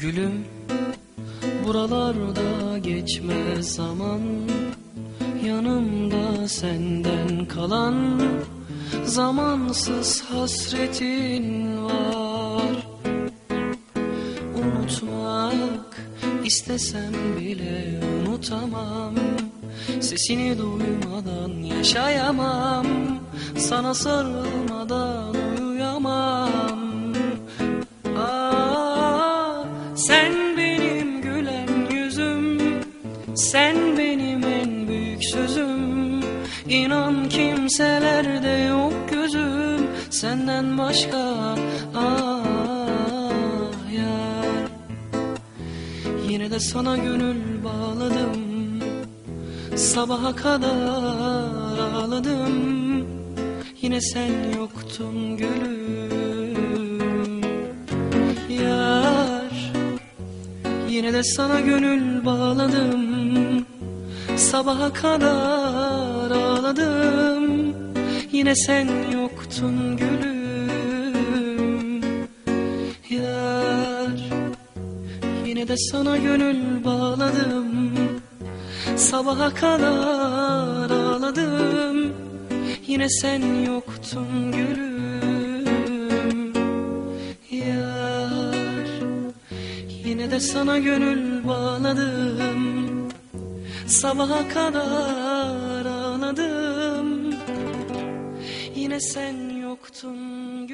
Gülüm buralarda geçme zaman. Yanımda senden kalan Zamansız hasretin var. Unutmak istesem bile unutamam. Sesini duymadan yaşayamam. Sana sarılmadan uyuyamam. Aa, sen benim gülen yüzüm. Sen benim en büyük sözüm. İnan kimselerde yok gözüm. Senden başka ah yar. Yine de sana gönül bağladım Sabaha kadar ağladım. Yine sen yoktun gülüm. Yar Yine de sana gönül bağladım. Sabaha kadar ağladım. Yine sen yoktun gülüm. Yar Yine de sana gönül bağladım Sabaha kadar ağladım. Yine sen yoktun gülüm. Yar Yine de sana gönül bağladım. Sabaha kadar ağladım. Yine sen yoktun